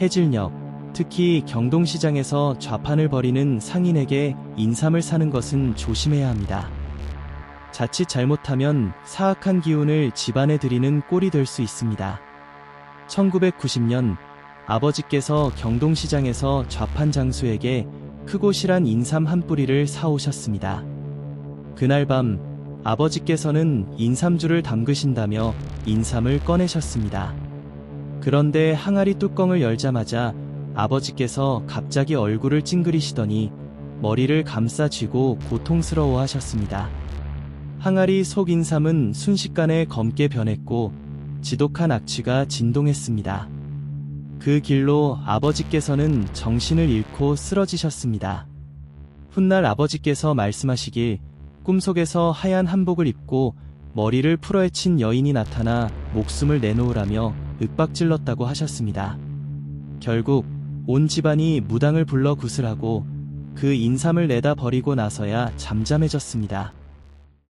해질녘, 특히 경동시장에서 좌판을 벌이는 상인에게 인삼을 사는 것은 조심해야 합니다. 자칫 잘못하면 사악한 기운을 집안에 들이는 꼴이 될 수 있습니다. 1990년 아버지께서 경동시장에서 좌판 장수에게 크고 실한 인삼 한 뿌리를 사오셨습니다. 그날 밤 아버지께서는 인삼주를 담그신다며 인삼을 꺼내셨습니다. 그런데 항아리 뚜껑을 열자마자 아버지께서 갑자기 얼굴을 찡그리시더니 머리를 감싸 쥐고 고통스러워 하셨습니다. 항아리 속 인삼은 순식간에 검게 변했고 지독한 악취가 진동했습니다. 그 길로 아버지께서는 정신을 잃고 쓰러지셨습니다. 훗날 아버지께서 말씀하시길 꿈속에서 하얀 한복을 입고 머리를 풀어헤친 여인이 나타나 목숨을 내놓으라며 윽박질렀다고 하셨습니다. 결국 온 집안이 무당을 불러 구슬하고 그 인삼을 내다 버리고 나서야 잠잠해졌습니다.